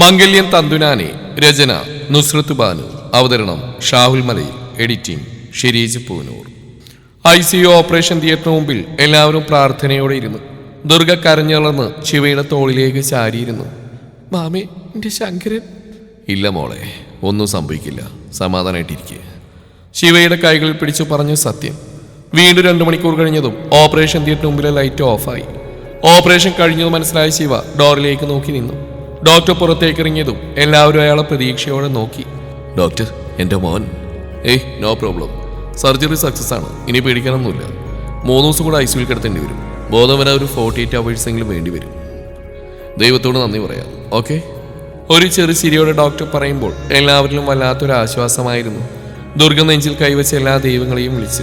മംഗല്യൻ തന്തുനാനെ രചന നുസ്രത്ത് ബാനു. അവതരണം Shahul Malayil. Editing Shireej Poonoor. I C U operation തിയേറ്ററിന് മുമ്പിൽ എല്ലാവരും പ്രാർത്ഥനയോടെ ഇരുന്നു. ദുർഗ കരഞ്ഞളർന്ന് ശിവയുടെ തോളിലേക്ക് ചാരിയിരുന്നു. മാമേ എന്റെ ശങ്കരൻ. ഇല്ല മോളെ ഒന്നും സംഭവിക്കില്ല. സമാധാനമായിട്ടിരിക്കുക ശിവയുടെ കൈകളിൽ പിടിച്ചു പറഞ്ഞു സത്യം. വീണ്ടും രണ്ടു മണിക്കൂർ കഴിഞ്ഞതും ഓപ്പറേഷൻ തിയേറ്ററിന് മുമ്പിലെ ലൈറ്റ് ഓഫായി. ഓപ്പറേഷൻ കഴിഞ്ഞത് മനസ്സിലായ ശിവ ഡോറിലേക്ക് നോക്കി നിന്നു. ഡോക്ടർ പുറത്തേക്ക് ഇറങ്ങിയതും എല്ലാവരും അയാളെ പ്രതീക്ഷയോടെ നോക്കി. ഡോക്ടർ എന്റെ മോൻ. ഏയ് നോ പ്രോബ്ലം. സർജറി സക്സസ് ആണ്. ഇനി പേടിക്കാനൊന്നുമില്ല. മൂന്ന് ദിവസം കൂടെ ഐ സിയിൽ കിടത്തേണ്ടി വരും. ബോധം വരാൻ ഒരു ഫോർട്ടി എയ്റ്റ് അവേഴ്സ് എങ്കിലും വേണ്ടി വരും. ദൈവത്തോട് നന്ദി പറയാം. ഓക്കെ? ഒരു ചെറു ചിരിയോടെ ഡോക്ടർ പറയുമ്പോൾ എല്ലാവരിലും വല്ലാത്തൊരു ആശ്വാസമായിരുന്നു. ദുർഗ നെഞ്ചിൽ കൈവച്ച എല്ലാ ദൈവങ്ങളെയും വിളിച്ച്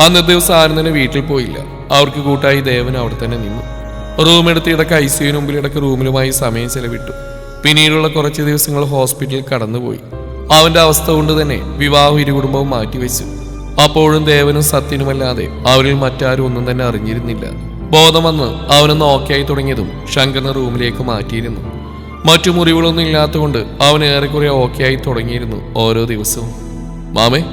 അന്നത്തെ ദിവസം ആരും തന്നെ വീട്ടിൽ പോയില്ല. അവർക്ക് കൂട്ടായി ദേവൻ അവിടെ തന്നെ നിന്നു. റൂം എടുത്ത് ഇടയ്ക്ക് ഐ സിയുവിന് മുമ്പിൽ ഇടയ്ക്ക് റൂമിലുമായി സമയം ചെലവിട്ടു. പിന്നീടുള്ള കുറച്ച് ദിവസങ്ങൾ ഹോസ്പിറ്റലിൽ കടന്നുപോയി. അവന്റെ അവസ്ഥ കൊണ്ട് തന്നെ വിവാഹം ഇരുകുടുംബവും മാറ്റിവെച്ചു. അപ്പോഴും ദേവനും സത്യനുമല്ലാതെ അവരിൽ മറ്റാരും ഒന്നും തന്നെ അറിഞ്ഞിരുന്നില്ല. ബോധം വന്ന് അവനൊന്ന് ഓക്കെ ആയി തുടങ്ങിയതും ശങ്കറിനെ റൂമിലേക്ക് മാറ്റിയിരുന്നു. മറ്റു മുറിവുകളൊന്നും ഇല്ലാത്തതുകൊണ്ട് അവൻ ഏറെക്കുറെ ഓക്കെ ആയി തുടങ്ങിയിരുന്നു ഓരോ ദിവസവും. മാമേ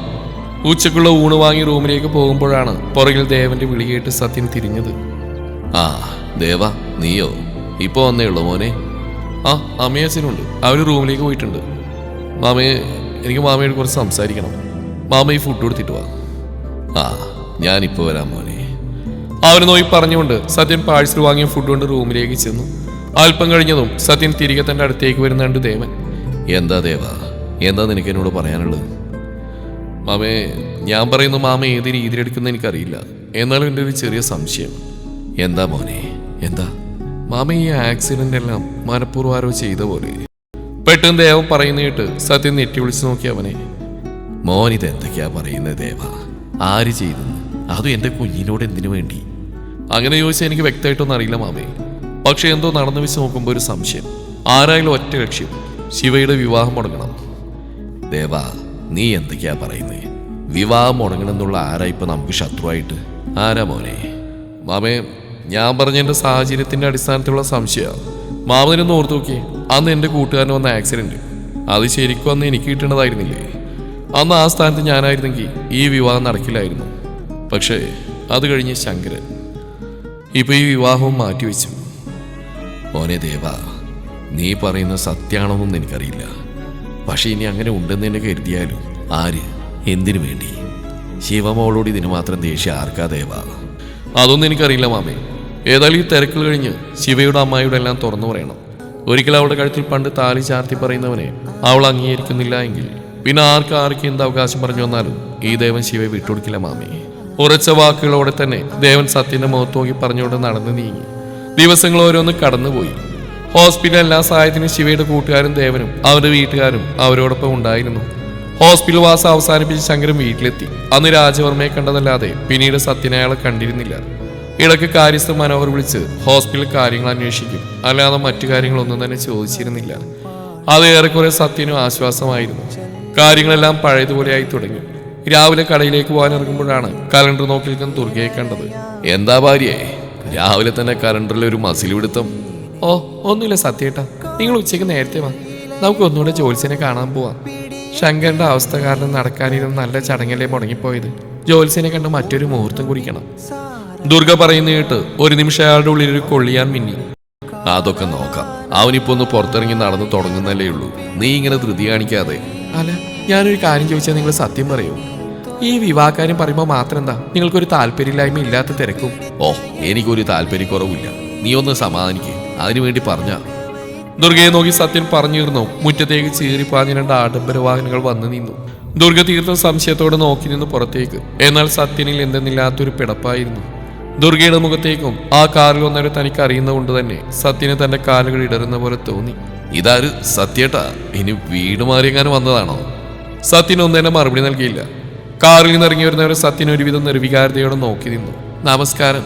ഉച്ചക്കുള്ള ഊണ് വാങ്ങി റൂമിലേക്ക് പോകുമ്പോഴാണ് പുറകിൽ ദേവന്റെ വിളി കേട്ട് സത്യൻ തിരിഞ്ഞത്. ആ ദേവ നീയോ? ഇപ്പൊ വന്നേ ഉള്ളൂ മോനെ? ആ അമ്മയെ അച്ഛനുണ്ട് അവർ റൂമിലേക്ക് പോയിട്ടുണ്ട്. മാമയെ എനിക്ക് മാമയോട് കുറച്ച് സംസാരിക്കണം. മാമ ഈ ഫുഡ് കൊടുത്തിട്ട് വാ. ആ ഞാനിപ്പോ വരാം മോനെ. അവന് നോയി പറഞ്ഞുകൊണ്ട് സത്യൻ പാഴ്സൽ വാങ്ങിയ ഫുഡ് കൊണ്ട് റൂമിലേക്ക് ചെന്നു. അല്പം കഴിഞ്ഞതും സത്യൻ തിരികെ തന്റെ അടുത്തേക്ക് വരുന്നുണ്ട് ദേവൻ. എന്താ ദേവ? എന്താ നിനക്ക് എന്നോട് പറയാനുള്ളത്? മാമേ ഞാൻ പറയുന്ന മാമ ഏത് രീതിയിലെടുക്കുന്ന എനിക്കറിയില്ല. എന്നാലും എന്റെ ഒരു ചെറിയ സംശയം. എന്താ മോനെ? എന്താ? മാമ ഈ ആക്സിഡന്റ് എല്ലാം മനഃപൂർവം ആരോ ചെയ്ത പോലെ. പെട്ടെന്ന് ദേവ പറയുന്ന കേട്ട് സത്യം നെറ്റി വിളിച്ചു നോക്കി അവനെ. മോൻ ഇത് എന്തൊക്കെയാ പറയുന്നത് ദേവ? ആര് ചെയ്തു അതും എന്റെ കുഞ്ഞിനോട് എന്തിനു വേണ്ടി? അങ്ങനെ ചോദിച്ചാൽ എനിക്ക് വ്യക്തമായിട്ടൊന്നും അറിയില്ല മാമേ. പക്ഷെ എന്തോ നടന്നു വെച്ച് നോക്കുമ്പോൾ ഒരു സംശയം. ആരായാലും ഒറ്റ ലക്ഷ്യം ശിവയുടെ വിവാഹം മുടങ്ങണം. ദേവ നീ എന്തൊക്കെയാ പറയുന്നേ? വിവാഹം മുടങ്ങണമെന്നുള്ള ആരാ ഇപ്പൊ നമുക്ക് ശത്രുവായിട്ട്? ആരാ മോനെ? മാമേ ഞാൻ പറഞ്ഞ എന്റെ സാഹചര്യത്തിന്റെ അടിസ്ഥാനത്തിലുള്ള സംശയമാണ് മാമനൊന്ന് ഓർത്തു നോക്കിയേ അന്ന് എന്റെ കൂട്ടുകാരന് വന്ന ആക്സിഡന്റ് അത് ശരിക്കും അന്ന് എനിക്ക് കിട്ടേണ്ടതായിരുന്നില്ലേ അന്ന് ആ സ്ഥാനത്ത് ഞാനായിരുന്നെങ്കിൽ ഈ വിവാഹം നടക്കില്ലായിരുന്നു. പക്ഷേ അത് കഴിഞ്ഞ് ശങ്കരൻ. ഇപ്പൊ ഈ വിവാഹവും മാറ്റിവെച്ചു. മോനെ ദേവ നീ പറയുന്ന സത്യാണോന്നും എനിക്കറിയില്ല. പക്ഷേ ഇനി അങ്ങനെ ഉണ്ടെന്ന് തന്നെ കരുതിയാലും ആര്? എന്തിനു വേണ്ടി? ശിവമോളോട് ഇതിന് മാത്രം ദേഷ്യം ആർക്കാ ദേവ? അതൊന്നും എനിക്കറിയില്ല മാമേ. ഏതായാലും ഈ തിരക്കിൽ കഴിഞ്ഞ് ശിവയുടെ അമ്മായിയുടെ എല്ലാം തുറന്നു പറയണം. ഒരിക്കൽ അവളുടെ കഴുത്തിൽ പണ്ട് താലി ചാർത്തി പറയുന്നവനെ അവൾ അംഗീകരിക്കുന്നില്ല എങ്കിൽ പിന്നെ ആർക്ക് ആർക്ക് എന്ത് അവകാശം പറഞ്ഞു വന്നാലും ഈ ദേവൻ ശിവയെ വിട്ടുകൊടുക്കില്ല മാമി. ഉറച്ച വാക്കുകളോടെ തന്നെ ദേവൻ സത്യന്റെ മുഖത്ത് നോക്കി പറഞ്ഞുകൊണ്ട് നടന്നു നീങ്ങി. ദിവസങ്ങൾ ഓരോന്ന് കടന്നുപോയി. ഹോസ്പിറ്റലിൽ എല്ലാ സഹായത്തിനും ശിവയുടെ കൂട്ടുകാരും ദേവനും അവരുടെ വീട്ടുകാരും അവരോടൊപ്പം ഉണ്ടായിരുന്നു. ഹോസ്പിറ്റൽ വാസം അവസാനിപ്പിച്ച് ശങ്കരൻ വീട്ടിലെത്തി. അന്ന് രാജവർമ്മയെ കണ്ടതല്ലാതെ പിന്നീട് സത്യനെ അയാളെ കണ്ടിരുന്നില്ല. ഇടയ്ക്ക് കാര്യസ്ഥ മനോഹർ വിളിച്ച് ഹോസ്പിറ്റൽ കാര്യങ്ങൾ അന്വേഷിക്കും. അല്ലാതെ മറ്റു കാര്യങ്ങളൊന്നും തന്നെ ചോദിച്ചിരുന്നില്ല. അത് ഏറെക്കുറെ സത്യനും ആശ്വാസമായിരുന്നു. കാര്യങ്ങളെല്ലാം പഴയതുപോലെയായി തുടങ്ങി. രാവിലെ കടയിലേക്ക് പോകാൻ ഇറങ്ങുമ്പോഴാണ് കലണ്ടർ നോക്കി നിൽക്കുന്ന ദുർഗയെ കണ്ടത്. എന്താ ഭാര്യയെ രാവിലെ തന്നെ കലണ്ടറിൽ ഒരു മസിൽ പിടുത്തം. ഓ ഒന്നുമില്ല സത്യേട്ടാ. നിങ്ങൾ ഉച്ചയ്ക്ക് നേരത്തെ വാ. നമുക്ക് ഒന്നുകൂടെ ജോത്സ്യനെ കാണാൻ പോവാം. ശങ്കറിന്റെ അവസ്ഥ കാരണം നടക്കാനിരുന്ന നല്ല ചടങ്ങല്ലേ മുടങ്ങിപ്പോയത്. ജോത്സ്യനെ കണ്ട് മറ്റൊരു മുഹൂർത്തം കുറിക്കണം. ദുർഗ പറയുന്ന കേട്ട് ഒരു നിമിഷം അയാളുടെ ഉള്ളിൽ ഒരു കൊള്ളിയാൻ മിന്നി. അതൊക്കെ നോക്കാം. അവനിപ്പോ ഒന്ന് പുറത്തിറങ്ങി നടന്നു തുടങ്ങുന്നല്ലേ ഉള്ളൂ. നീ ഇങ്ങനെ ധൃതി കാണിക്കാതെ. അല്ല ഞാനൊരു കാര്യം ചോദിച്ചാൽ നിങ്ങൾ സത്യം പറയൂ. ഈ വിവാഹകാര്യം പറയുമ്പോൾ മാത്രം എന്താ നിങ്ങൾക്കൊരു താല്പര്യമില്ലായ്മ ഇല്ലാത്ത തിരക്കും? ഓ എനിക്കൊരു താല്പര്യക്കുറവില്ല. നീ ഒന്ന് സമാധാനിക്കേ. അതിനുവേണ്ടി പറഞ്ഞ. ദുർഗയെ നോക്കി സത്യൻ പറഞ്ഞിരുന്നു. മുറ്റത്തേക്ക് ചീറിപ്പാഞ്ഞ രണ്ട് ആഡംബര വാഹനങ്ങൾ വന്നു നിന്നു. ദുർഗ തീർത്ഥം സംശയത്തോടെ നോക്കി നിന്ന് പുറത്തേക്ക്. എന്നാൽ സത്യനിൽ എന്തെന്നില്ലാത്തൊരു പിടപ്പായിരുന്നു. ദുർഗയുടെ മുഖത്തേക്കും ആ കാറിൽ വന്നവരെ തനിക്ക് അറിയുന്നതുകൊണ്ട് തന്നെ സത്യന് തന്റെ കാലുകൾ ഇടരുന്ന പോലെ തോന്നി. ഇതാര്? സത്യേട്ടാ ഇനി വീട് മാറിയെങ്ങാനും വന്നതാണോ? സത്യൻ ഒന്നും തന്നെ മറുപടി നൽകിയില്ല. കാറിൽ നിന്നിറങ്ങി വരുന്നവരെ സത്യൻ ഒരുവിധം നിർവികാരതയോടെ നോക്കി നിന്നു. നമസ്കാരം.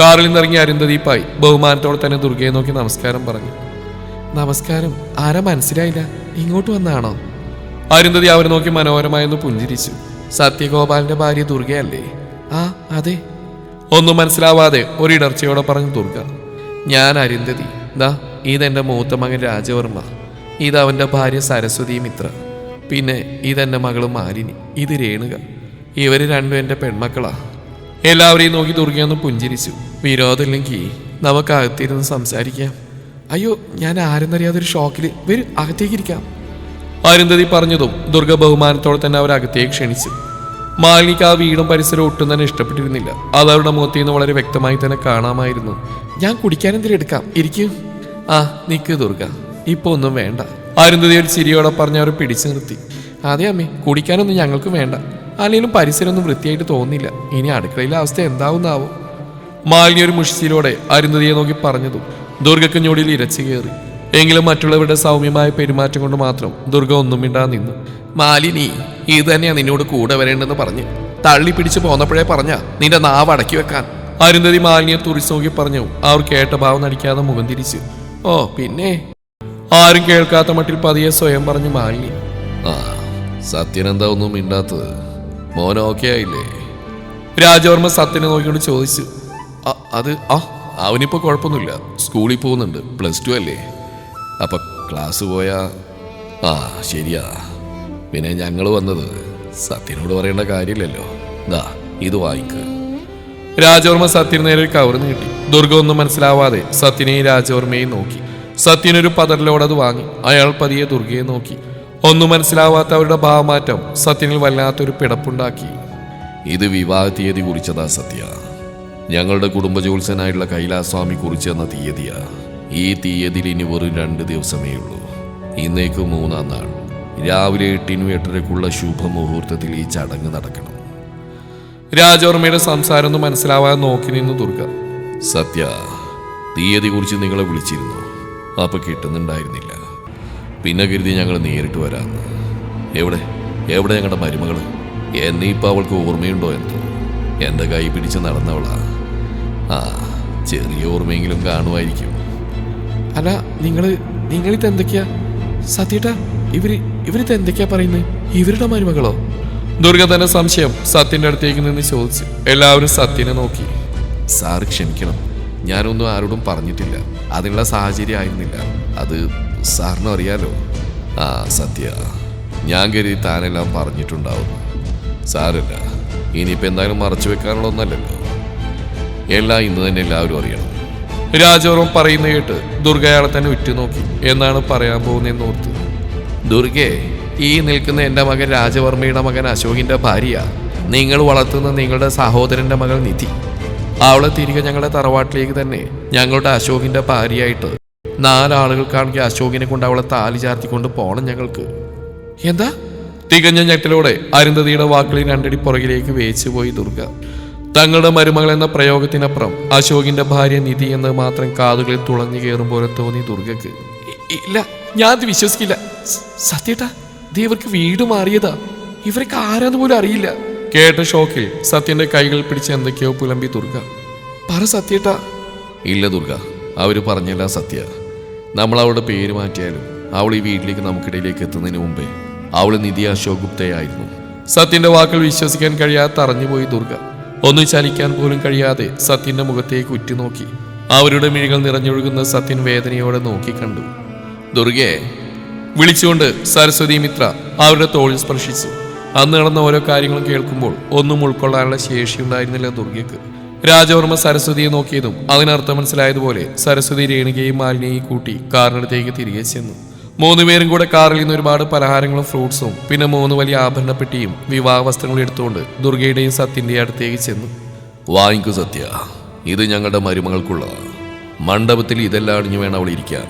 കാറിൽ നിന്നിറങ്ങി അരുന്ധദീപായി ബഹുമാനത്തോടെ തന്നെ ദുർഗയെ നോക്കി നമസ്കാരം പറഞ്ഞു. നമസ്കാരം ആരാ മനസ്സിലായില്ല? ഇങ്ങോട്ട് വന്നാണോ? അരുന്ധതി അവരെ നോക്കി മനോഹരമായൊന്ന് പുഞ്ചിരിച്ചു. സത്യഗോപാലിന്റെ ഭാര്യ ദുർഗയല്ലേ ആ അതെ. ഒന്നും മനസ്സിലാവാതെ ഒരിടർച്ചയോടെ പറഞ്ഞു തൂർക്ക ഞാൻ അരുന്ധതി. ദാ ഇതെന്റെ മൂത്ത മകൻ രാജവർമ്മ. ഇത് ഭാര്യ സരസ്വതി മിത്ര. പിന്നെ ഇതെന്റെ മകൾ മാലിനി. ഇത് രേണുക. ഇവർ രണ്ടും എന്റെ പെൺമക്കളാ. എല്ലാവരെയും നോക്കി ദുർഗയൊന്ന് പുഞ്ചിരിച്ചു. വിരോധമില്ലെങ്കിൽ നമുക്ക് അകത്തിരുന്ന് സംസാരിക്കാം. അയ്യോ ഞാൻ ആരെന്നറിയാതൊരു ഷോക്കിൽ വരും അകത്തേക്കിരിക്കാം അരുന്ധതി പറഞ്ഞതും ദുർഗ ബഹുമാനത്തോടെ തന്നെ അവർ അകത്തേക്ക് ക്ഷണിച്ചു. മാലിനിക്ക് ആ വീടും പരിസരവും ഒട്ടും തന്നെ ഇഷ്ടപ്പെട്ടിരുന്നില്ല. അത് അവരുടെ മുഖത്തിൽ നിന്ന് വളരെ വ്യക്തമായി തന്നെ കാണാമായിരുന്നു. ഞാൻ കുടിക്കാൻ എന്തെങ്കിലും എടുക്കാം. ഇരിക്കൂ. ആ നിക്ക് ദുർഗ. ഇപ്പൊ ഒന്നും വേണ്ട. അരുന്ധതി ഒരു ചിരിയോടെ പറഞ്ഞ് അവരെ പിടിച്ചു നിർത്തി. അതെ അമ്മേ കുടിക്കാനൊന്നും ഞങ്ങൾക്ക് വേണ്ട. അല്ലെങ്കിലും പരിസരമൊന്നും വൃത്തിയായിട്ട് തോന്നില്ല ഇനി അടുക്കളയിലെ അവസ്ഥ എന്താവുന്നാവോ? മാലിനി ഒരു മുഷിച്ചിലോടെ അരുന്ധതിയെ നോക്കി പറഞ്ഞതും ദുർഗക്ക് ഞൊടിയിൽ ഇരച്ചു കയറി. എങ്കിലും മറ്റുള്ളവരുടെ സൗമ്യമായ പെരുമാറ്റം കൊണ്ട് മാത്രം ദുർഗ ഒന്നും മിണ്ടാ നിന്നു. മാലിനി ഇത് തന്നെയാ നിന്നോട് കൂടെ വരേണ്ടെന്ന് പറഞ്ഞു. തള്ളി പിടിച്ചു പോന്നപ്പോഴേ പറഞ്ഞ നിന്റെ നാവ് അടക്കി വെക്കാൻ. അരുന്ധതി മാലിനിയെ നോക്കി പറഞ്ഞു. അവർ കേട്ട ഭാവം നടിക്കാതെ മുഖം തിരിച്ചു. ഓ പിന്നെ? ആരും കേൾക്കാത്ത മട്ടിൽ പതിയെ സ്വയം പറഞ്ഞു മാലിനി. ആ സത്യൻ എന്താ ഒന്നും മിണ്ടാത്തത്? മോൻ ആയില്ലേ? രാജവർമ്മ സത്യനെ നോക്കിക്കൊണ്ട് ചോദിച്ചു. അത് ആ അവനിപ്പോ കുഴപ്പമൊന്നുമില്ല. സ്കൂളിൽ പോകുന്നുണ്ട്. പ്ലസ് ടു അല്ലേ? അപ്പൊ ക്ലാസ് പോയാ? ആ ശരിയാ. പിന്നെ ഞങ്ങൾ വന്നത്. സത്യനോട് പറയേണ്ട കാര്യമില്ലല്ലോ. ദാ ഇത് വാങ്ങിക്ക് രാജവർമ്മ സത്യൻ നേരെ ഒരു കവർ നീട്ടി. ദുർഗ ഒന്നും മനസ്സിലാവാതെ സത്യനെയും രാജവർമ്മയെയും നോക്കി. സത്യനൊരു പതറിലോടെ അത് വാങ്ങി. അയാൾ പതിയെ ദുർഗയെ നോക്കി. ഒന്നും മനസ്സിലാവാത്ത അവരുടെ ഭാവമാറ്റം സത്യനിൽ വല്ലാത്തൊരു പിടപ്പുണ്ടാക്കി. ഇത് വിവാഹ തീയതി കുറിച്ചതാ സത്യ. ഞങ്ങളുടെ കുടുംബ കൈലാസ്വാമി കുറിച്ചെന്ന തീയതിയാ. ഈ തീയതി ഇനി വെറും രണ്ട് ദിവസമേ ഉള്ളൂ. ഇന്നേക്ക് മൂന്നാം നാൾ. രാവിലെ എട്ടിനും എട്ടരക്കുള്ള ശുഭമുഹൂർത്തത്തിൽ ഈ ചടങ്ങ് നടക്കണം. രാജവർമ്മയുടെ സംസാരം ഒന്നും മനസ്സിലാവാൻ നോക്കി നിന്നു ദുർഗ. സത്യ തീയതി കുറിച്ച് നിങ്ങളെ വിളിച്ചിരുന്നു. അപ്പൊ കിട്ടുന്നുണ്ടായിരുന്നില്ല. പിന്നെ കരുതി ഞങ്ങൾ നേരിട്ട് വരാന്ന്. എവിടെ? എവിടെ ഞങ്ങളുടെ മരുമകൾ എന്നെ ഇപ്പൊ അവൾക്ക് ഓർമ്മയുണ്ടോ എന്തോ? എന്റെ കൈ പിടിച്ച് നടന്നവളാ. ആ ചെറിയ ഓർമ്മയെങ്കിലും കാണുമായിരിക്കും. അല്ല നിങ്ങൾ നിങ്ങളിത് എന്തൊക്കെയാ? സത്യേട്ട ഇവർ ഇവരിത് എന്തൊക്കെയാ പറയുന്നത് ഇവരുടെ മരുമകളോ? ദുർഗ തന്നെ സംശയം സത്യന്റെ അടുത്തേക്ക് നിന്ന് ചോദിച്ചു എല്ലാവരും സത്യനെ നോക്കി. സാർ ക്ഷമിക്കണം. ഞാനൊന്നും ആരോടും പറഞ്ഞിട്ടില്ല. അതിനുള്ള സാഹചര്യം ആയിരുന്നില്ല. അത് സാറിനും അറിയാലോ. ആ സത്യ. ഞാൻ കരുതി താനെല്ലാം പറഞ്ഞിട്ടുണ്ടാവും സാരല്ല. ഇനിയിപ്പോൾ എന്തായാലും മറച്ചു വെക്കാനുള്ള ഒന്നല്ലല്ലോ എല്ലാം ഇന്ന് തന്നെ എല്ലാവരും അറിയണം. രാജവർമ്മ പറയുന്ന കേട്ട് ദുർഗ അയാളെ തന്നെ ഉറ്റുനോക്കി. എന്നാണ് പറയാൻ പോകുന്നതെന്ന് ഓർത്ത്. ദുർഗെ ഈ നിൽക്കുന്ന എന്റെ മകൻ രാജവർമ്മയുടെ മകൻ അശോകിന്റെ ഭാര്യ നിങ്ങൾ വളർത്തുന്ന നിങ്ങളുടെ സഹോദരന്റെ മകൾ നിധി. അവളെ തിരികെ ഞങ്ങളുടെ തറവാട്ടിലേക്ക് തന്നെ ഞങ്ങളുടെ അശോകിന്റെ ഭാര്യയായിട്ട് നാലാളുകൾക്കാണെങ്കിൽ അശോകിനെ കൊണ്ട് അവളെ താലി ചാർത്തിക്കൊണ്ട് പോകണം ഞങ്ങൾക്ക്. എന്താ? തികഞ്ഞ ഞെട്ടലോടെ അരുന്ധതിയുടെ വാക്കുകളിൽ രണ്ടടി പുറകിലേക്ക് വേച്ചു പോയി ദുർഗ. തങ്ങളുടെ മരുമകൾ എന്ന പ്രയോഗത്തിനപ്പുറം അശോകിന്റെ ഭാര്യ നിധി എന്ന് മാത്രം കാതുകളിൽ തുളഞ്ഞു കയറും പോലെ തോന്നി ദുർഗക്ക് ഇല്ല ഞാൻ അത് വിശ്വസിക്കില്ല സത്യേട്ടാ ദേ ഇവർക്ക് വീട് മാറിയതാ. ഇവർക്ക് ആരാന്ന് പോലും അറിയില്ല. കേട്ട ഷോക്കിൽ സത്യന്റെ കൈകൾ പിടിച്ച് എന്തൊക്കെയോ പുലമ്പി ദുർഗ. പറ സത്യേട്ടാ. ഇല്ല ദുർഗ അവർ പറഞ്ഞില്ല സത്യ. നമ്മൾ അവളുടെ പേര് മാറ്റിയാലും അവൾ ഈ വീട്ടിലേക്ക് നമുക്കിടയിലേക്ക് എത്തുന്നതിന് മുമ്പേ അവൾ നിധി അശോക് ഗുപ്തയായിരുന്നു. സത്യന്റെ വാക്കുകൾ വിശ്വസിക്കാൻ കഴിയാതെ തറഞ്ഞുപോയി ദുർഗ. ഒന്നും ചലിക്കാൻ പോലും കഴിയാതെ സത്യന്റെ മുഖത്തേക്ക് ഉറ്റുനോക്കി. അവരുടെ മിഴികൾ നിറഞ്ഞൊഴുകുന്ന സത്യൻ വേദനയോടെ നോക്കിക്കണ്ടു ദുർഗയെ വിളിച്ചുകൊണ്ട് സരസ്വതി മിത്ര അവരുടെ തോളിൽ സ്പർശിച്ചു. അന്ന് നടന്ന ഓരോ കാര്യങ്ങളും കേൾക്കുമ്പോൾ ഒന്നും ഉൾക്കൊള്ളാനുള്ള ശേഷി ഉണ്ടായിരുന്നില്ല ദുർഗയ്ക്ക്. രാജവർമ്മ സരസ്വതിയെ നോക്കിയതും അതിനർത്ഥം മനസ്സിലായതുപോലെ സരസ്വതി രേണുകയും മാലിനെയും കൂട്ടി കാറിനടുത്തേക്ക് തിരികെ ചെന്നു. മൂന്നുപേരും കൂടെ കാറിൽ നിന്ന് ഒരുപാട് പലഹാരങ്ങളും ഫ്രൂട്ട്സും പിന്നെ മൂന്ന് വലിയ ആഭരണ പെട്ടിയും വിവാഹ വസ്ത്രങ്ങളും എടുത്തുകൊണ്ട് ദുർഗയുടെയും സത്യന്റെ അടുത്തേക്ക് ചെന്നു. വാങ്ങിക്കൂ സത്യ. ഇത് ഞങ്ങളുടെ മരുമകൾക്കുള്ളതാണ് മണ്ഡപത്തിൽ ഇതെല്ലാം അണിഞ്ഞു വേണം അവൾ ഇരിക്കാൻ.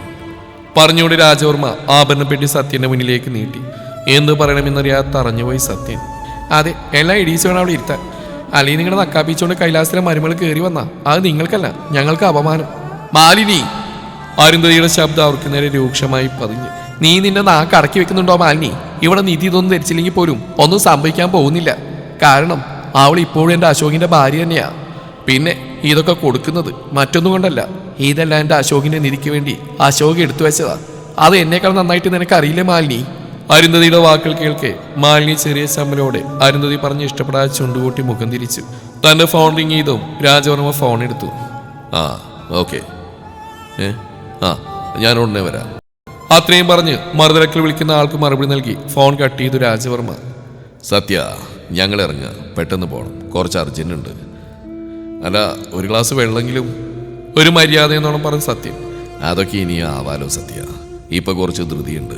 പറഞ്ഞുകൊണ്ട് രാജവർമ്മ ആഭരണ പെട്ടി സത്യന്റെ മുന്നിലേക്ക് നീട്ടി. എന്ത് പറയണമെന്നറിയാതെ തറഞ്ഞുപോയി സത്യൻ. അതെ എല്ലാം ഇടീസ് വേണം അവിടെ ഇരുത്താൻ. അല്ലെങ്കിൽ നിങ്ങളുടെ നക്കാപ്പിച്ചുകൊണ്ട് കൈലാസത്തിലെ മരുമകൾ കയറി വന്നാ? അത് നിങ്ങൾക്കല്ല ഞങ്ങൾക്ക് അപമാനം. മാലിനി അരുന്ധതിയുടെ ശബ്ദം അവർക്ക് നേരെ രൂക്ഷമായി പതിഞ്ഞു. നീ നിന്നെ നാക്ക് അടക്കി വെക്കുന്നുണ്ടോ മാലിനി? ഇവിടെ നിധി ഇതൊന്നും ധരിച്ചില്ലെങ്കിൽ പോലും ഒന്നും സംഭവിക്കാൻ പോകുന്നില്ല. കാരണം അവൾ ഇപ്പോഴും എന്റെ അശോകിന്റെ ഭാര്യ തന്നെയാ. പിന്നെ ഇതൊക്കെ കൊടുക്കുന്നത് മറ്റൊന്നും കൊണ്ടല്ല. ഇതല്ല എന്റെ അശോകിന്റെ നിധിക്ക് വേണ്ടി അശോക് എടുത്തു വെച്ചതാ. അത് എന്നേക്കാൾ നന്നായിട്ട് നിനക്ക് അറിയില്ലേ മാലിനി? അരുന്ധതിയുടെ വാക്കുകൾ കേൾക്കെ മാലിനി ചെറിയ ചമ്മലോടെ അരുന്ധതി പറഞ്ഞ് ഇഷ്ടപ്പെടാതെ ചുണ്ടുകൂട്ടി മുഖം തിരിച്ചു. തന്റെ ഫോൺ റിങ് ചെയ്തും രാജവർമ്മ ഫോൺ എടുത്തു. ആ ഓക്കെ. ഏ? ആ ഞാൻ ഉടനെ വരാം. അത്രയും പറഞ്ഞ് മറുതലക്കിൽ വിളിക്കുന്ന ആൾക്ക് മറുപടി നൽകി ഫോൺ കട്ട് ചെയ്തു രാജവർമ്മ. സത്യ ഞങ്ങൾ ഇറങ്ങുക. പെട്ടെന്ന് പോകണം കുറച്ച് അർജന്റ് ഉണ്ട്. അല്ല ഒരു ഗ്ലാസ് വെള്ളമെങ്കിലും? ഒരു മര്യാദ എന്നോണം പറഞ്ഞ സത്യം. അതൊക്കെ ഇനി ആവാലോ സത്യ. ഇപ്പൊ കുറച്ച് ധൃതിയുണ്ട്.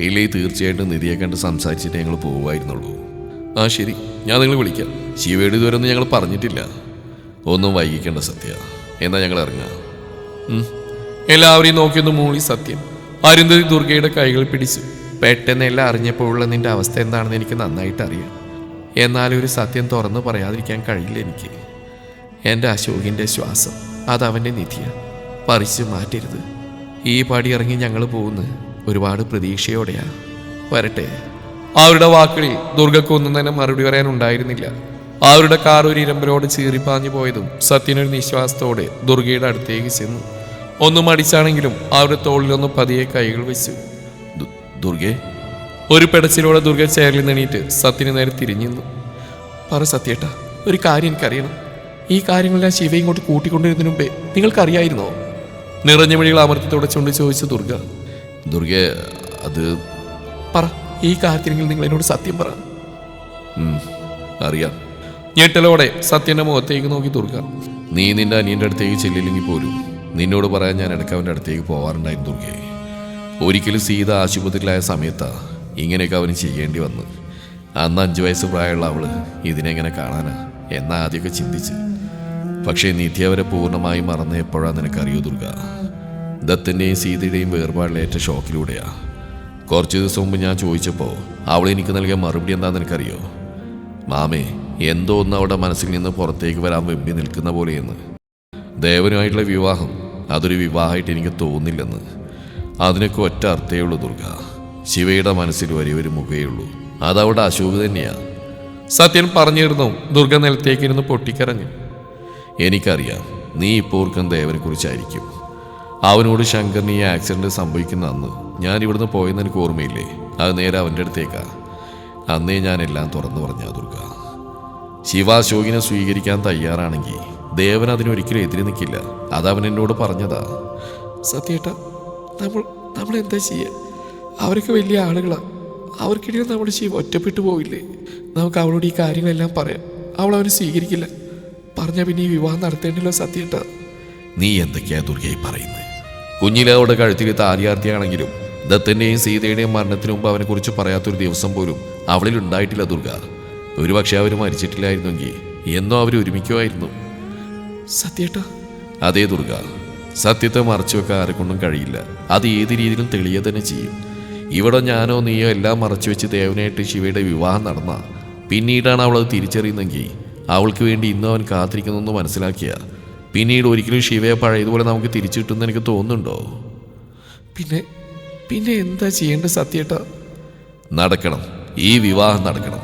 ഇല്ലേ തീർച്ചയായിട്ടും നിധിയെ കണ്ട് സംസാരിച്ചിട്ട് ഞങ്ങൾ പോവായിരുന്നുള്ളൂ. ആ ശരി. ഞാൻ നിങ്ങൾ വിളിക്കാം. ശിവയുടെ ഇതുവരെ ഒന്നും ഞങ്ങൾ പറഞ്ഞിട്ടില്ല. ഒന്നും വൈകിക്കേണ്ട സത്യ. എന്നാ ഞങ്ങൾ ഇറങ്ങാം. എല്ലാവരെയും നോക്കിയൊന്ന് മൂളി സത്യം. അരുന്ധതി ദുർഗയുടെ കൈകൾ പിടിച്ചു. പെട്ടെന്ന് എല്ലാം അറിഞ്ഞപ്പോഴുള്ള നിന്റെ അവസ്ഥ എന്താണെന്ന് എനിക്ക് നന്നായിട്ട് അറിയാം. എന്നാലും ഒരു സത്യം തുറന്നു പറയാതിരിക്കാൻ കഴിയില്ല എനിക്ക്. എന്റെ അശോകിന്റെ ശ്വാസം അതവന്റെ നിധിയാണ് നിധിയ. പറിച്ചു മാറ്റരുത്. ഈ പാടി ഇറങ്ങി ഞങ്ങൾ പോകുന്നു ഒരുപാട് പ്രതീക്ഷയോടെയാണ് വരട്ടെ. അവരുടെ വാക്കുകളിൽ ദുർഗക്കൊന്നും തന്നെ മറുപടി പറയാനുണ്ടായിരുന്നില്ല അവരുടെ കാർ ഒരു ഇരമ്പലോട് ചീറിപ്പാഞ്ഞു പോയതും സത്യനൊരു നിശ്വാസത്തോടെ ദുർഗയുടെ അടുത്തേക്ക് ചെന്നു. ഒന്നും മടിച്ചാണെങ്കിലും അവരുടെ തോളിലൊന്ന് പതിയെ കൈകൾ വെച്ചു. ദുർഗെ? ഒരു പെടച്ചിലോടെ ദുർഗ ചേരലിൽ നിണീറ്റ് സത്യന് നേരെ തിരിഞ്ഞു നിന്നു. പറ സത്യേട്ട ഒരു കാര്യം എനിക്കറിയണം. ഈ കാര്യങ്ങളെല്ലാം ശിവ ഇങ്ങോട്ട് കൂട്ടിക്കൊണ്ടിരുന്നതിന് മുമ്പേ നിങ്ങൾക്കറിയായിരുന്നോ? നിറഞ്ഞ വഴികൾ അമർത്തി തുടച്ചുകൊണ്ട് ചോദിച്ചു ദുർഗ. ദുർഗ അത് പറ ഈ കാര്യത്തിനെങ്കിൽ നിങ്ങൾ എന്നോട് സത്യം പറ. അറിയാം. ഞെട്ടലോടെ സത്യന്റെ മുഖത്തേക്ക് നോക്കി ദുർഗ. നീ നിന്റെ അനിയന്റെ അടുത്തേക്ക് ചെല്ലില്ലെങ്കിൽ പോലും നിന്നോട് പറയാൻ ഞാൻ ഇടയ്ക്ക് അവന്റെ അടുത്തേക്ക് പോവാറുണ്ടായിരുന്നു ദുർഗയെ. ഒരിക്കലും സീത ആശുപത്രിയിലായ സമയത്ത് ഇങ്ങനെയൊക്കെ അവന് ചെയ്യേണ്ടി വന്നു. അന്ന് അഞ്ച് വയസ്സ് പ്രായമുള്ള അവൾ ഇതിനെങ്ങനെ കാണാനാ എന്നാ ആദ്യമൊക്കെ ചിന്തിച്ച്. പക്ഷേ നിധി അവരെ പൂർണമായി മറന്ന് എപ്പോഴാണ് നിനക്കറിയൂ ദുർഗ? ദത്തിന്റെയും സീതയുടെയും വേർപാടിലേറ്റ ഷോക്കിലൂടെയാ. കുറച്ച് ദിവസം മുമ്പ് ഞാൻ ചോദിച്ചപ്പോൾ അവൾ എനിക്ക് നൽകിയ മറുപടി എന്താണെന്ന് എനിക്കറിയോ മാമേ എന്തോ ഒന്ന് അവളുടെ മനസ്സിൽ നിന്ന് പുറത്തേക്ക് വരാൻ വെമ്പി നിൽക്കുന്ന പോലെയെന്ന്. ദേവനുമായിട്ടുള്ള വിവാഹം അതൊരു വിവാഹമായിട്ട് എനിക്ക് തോന്നില്ലെന്ന്. അതിനൊക്കെ ഒറ്റ അർത്ഥേ ഉള്ളൂ ദുർഗ. ശിവയുടെ മനസ്സിൽ വരെ ഒരു മുഖേ ഉള്ളൂ. അതവിടെ അശോക് തന്നെയാ. സത്യൻ പറഞ്ഞിരുന്നു ദുർഗ നിലത്തേക്കിരുന്ന് പൊട്ടിക്കരഞ്ഞു. എനിക്കറിയാം നീ ഇപ്പോൾ ഓർക്കുന്ന ദേവനെ കുറിച്ചായിരിക്കും. അവനോട് ശങ്കറിന് ഈ ആക്സിഡന്റ് സംഭവിക്കുന്ന അന്ന് ഞാൻ ഇവിടുന്ന് പോയെന്ന് എനിക്ക് ഓർമ്മയില്ലേ? അത് നേരെ അവന്റെ അടുത്തേക്കാ. അന്നേ ഞാൻ എല്ലാം തുറന്നു പറഞ്ഞ ദുർഗ. ശിവ അശോകിനെ സ്വീകരിക്കാൻ തയ്യാറാണെങ്കിൽ ദേവൻ അതിനൊരിക്കലും എതിരി നിൽക്കില്ല. അതവൻ എന്നോട് പറഞ്ഞതാ. സത്യേട്ട നമ്മൾ നമ്മൾ എന്താ ചെയ്യുക അവരൊക്കെ വലിയ ആളുകളാണ് അവർക്കിടയിൽ നമ്മൾ ചെയ്യും ഒറ്റപ്പെട്ടു പോവില്ലേ? നമുക്ക് അവളോട് ഈ കാര്യങ്ങളെല്ലാം പറയാം. അവൾ അവന് സ്വീകരിക്കില്ല. പറഞ്ഞാൽ പിന്നെ ഈ വിവാഹം നടത്തേണ്ടല്ലോ സത്യേട്ട. നീ എന്തൊക്കെയാ ദുർഗയായി പറയുന്നത് കുഞ്ഞിലെ അവളുടെ കഴുത്തിൽ താരിയാർത്ഥിയാണെങ്കിലും ദത്തന്റെയും സീതയുടെയും മരണത്തിന് മുമ്പ് അവനെ കുറിച്ച് പറയാത്തൊരു ദിവസം പോലും അവളിൽ ഉണ്ടായിട്ടില്ല ദുർഗ. ഒരുപക്ഷെ അവർ മരിച്ചിട്ടില്ലായിരുന്നെങ്കിൽ എന്നോ അവർ ഒരുമിക്കുമായിരുന്നു. സത്യേട്ട. അതേ ദുർഗ സത്യത്തെ മറച്ചു വെക്കാൻ ആരെക്കൊണ്ടും കഴിയില്ല. അത് ഏത് രീതിയിലും തെളിയ തന്നെ ചെയ്യും. ഇവിടെ ഞാനോ നീയോ എല്ലാം മറച്ചു വെച്ച് ദേവനായിട്ട് ശിവയുടെ വിവാഹം നടന്ന. പിന്നീടാണ് അവൾ അത് തിരിച്ചറിയുന്നെങ്കിൽ അവൾക്ക് വേണ്ടി ഇന്നും അവൻ കാത്തിരിക്കുന്നെന്ന് മനസ്സിലാക്കിയ. പിന്നീട് ഒരിക്കലും ശിവയെ പഴയതുപോലെ നമുക്ക് തിരിച്ചു കിട്ടുമെന്ന് എനിക്ക് തോന്നുന്നുണ്ടോ? പിന്നെ പിന്നെ എന്താ ചെയ്യേണ്ടത് സത്യേട്ട? നടക്കണം. ഈ വിവാഹം നടക്കണം.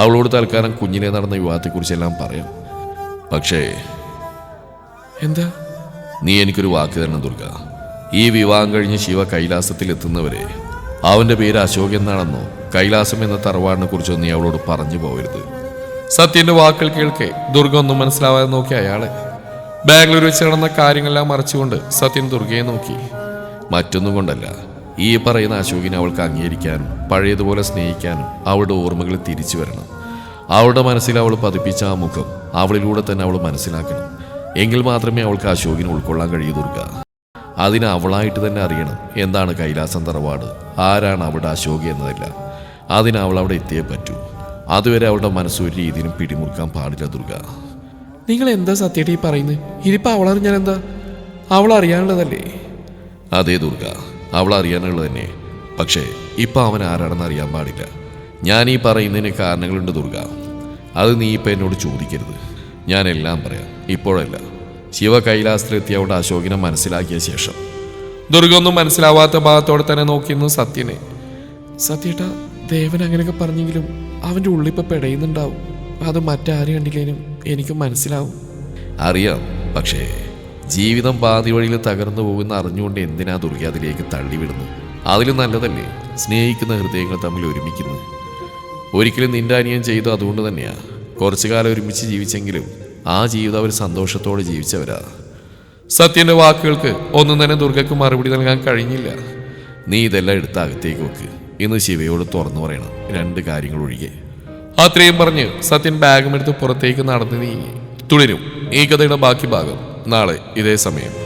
അവളോട് തൽക്കാലം കുഞ്ഞിനെ നടന്ന വിവാഹത്തെക്കുറിച്ചെല്ലാം പറയാം. പക്ഷേ എന്താ? നീ എനിക്കൊരു വാക്ക് തരണം ദുർഗ. ഈ വിവാഹം കഴിഞ്ഞ് ശിവ കൈലാസത്തിൽ എത്തുന്നവരെ അവന്റെ പേര് അശോക് എന്നാണെന്നോ കൈലാസം എന്ന തറവാടിനെ കുറിച്ചോ നീ അവളോട് പറഞ്ഞു പോകരുത്. സത്യന്റെ വാക്കുകൾ കേൾക്കെ ദുർഗ ഒന്നും മനസ്സിലാവാതെ നോക്കി അയാളെ. ബാംഗ്ലൂർ വെച്ച് നടന്ന കാര്യങ്ങളെല്ലാം മറച്ചുകൊണ്ട് സത്യൻ ദുർഗയെ നോക്കി. മറ്റൊന്നും കൊണ്ടല്ല ഈ പറയുന്ന അശോകിനെ അവൾക്ക് അംഗീകരിക്കാനും പഴയതുപോലെ സ്നേഹിക്കാനും അവളുടെ ഓർമ്മകൾ തിരിച്ചു വരണം. അവളുടെ മനസ്സിൽ അവൾ പതിപ്പിച്ച ആ മുഖം അവളിലൂടെ തന്നെ അവൾ മനസ്സിലാക്കണം. എങ്കിൽ മാത്രമേ അവൾക്ക് അശോകിനെ ഉൾക്കൊള്ളാൻ കഴിയൂ ദുർഗ. അതിന് അവളായിട്ട് തന്നെ അറിയണം. എന്താണ് കൈലാസം തറവാട്? ആരാണ് അവിടെ അശോകി എന്നതല്ല. അതിന് അവൾ അവിടെ എത്തിയേ പറ്റൂ. അതുവരെ അവളുടെ മനസ്സ് ഒരു രീതിയിലും പിടിമുറുക്കാൻ പാടില്ല ദുർഗ. നിങ്ങൾ എന്താ സത്യമായിട്ട് ഈ പറയുന്നത്? ഇതിപ്പോൾ അവളറിഞ്ഞാൽ എന്താ അവൾ അറിയാനുള്ളതല്ലേ അതേ ദുർഗ. അവൾ അറിയാനുള്ളത് തന്നെ പക്ഷേ ഇപ്പം അവൻ ആരാണെന്ന് അറിയാൻ പാടില്ല. ഞാൻ ഈ പറയുന്നതിന് കാരണങ്ങളുണ്ട് ദുർഗ. അത് നീ ഇപ്പം എന്നോട് ചോദിക്കരുത്. ഞാൻ എല്ലാം പറയാം. ഇപ്പോഴല്ല. ശിവ കൈലാസത്തിലെത്തിയ അവിടെ അശോകിനെ മനസ്സിലാക്കിയ ശേഷം. ദുർഗ ഒന്നും മനസ്സിലാവാത്ത ഭാഗത്തോടെ തന്നെ നോക്കിയിരുന്നു സത്യനെ. സത്യേട്ട ദേവൻ അങ്ങനെയൊക്കെ പറഞ്ഞെങ്കിലും അവന്റെ ഉള്ളിപ്പോൾ പെടയുന്നുണ്ടാവും. അത് മറ്റാരും കണ്ടില്ലേനും എനിക്ക് മനസ്സിലാവും. അറിയാം പക്ഷേ ജീവിതം പാതി വഴിയിൽ തകർന്നു പോകുന്ന അറിഞ്ഞുകൊണ്ട് എന്തിനാ ദുർഗ അതിലേക്ക് തള്ളിവിടുന്നു അതിലും നല്ലതല്ലേ സ്നേഹിക്കുന്ന ഹൃദയങ്ങൾ തമ്മിൽ ഒരുമിക്കുന്നു ഒരിക്കലും നിന്റെ അനിയൻ ചെയ്തു അതുകൊണ്ട് തന്നെയാ. കുറച്ചു കാലം ഒരുമിച്ച് ജീവിച്ചെങ്കിലും ആ ജീവിതം അവർ സന്തോഷത്തോടെ ജീവിച്ചവരാ. സത്യന്റെ വാക്കുകൾക്ക് ഒന്നും തന്നെ ദുർഗയ്ക്ക് മറുപടി നൽകാൻ കഴിഞ്ഞില്ല. നീ ഇതെല്ലാം എടുത്ത് അകത്തേക്ക് വെക്ക്. ഇന്ന് ശിവയോട് തുറന്നു പറയണം. രണ്ട് കാര്യങ്ങൾ ഒഴികെ. അത്രയും പറഞ്ഞ് സത്യൻ ബാഗും എടുത്ത് പുറത്തേക്ക് നടന്നു നീങ്ങി. തുടരും. ഈ കഥയുടെ ബാക്കി ഭാഗം നാളെ ഇതേ സമയം.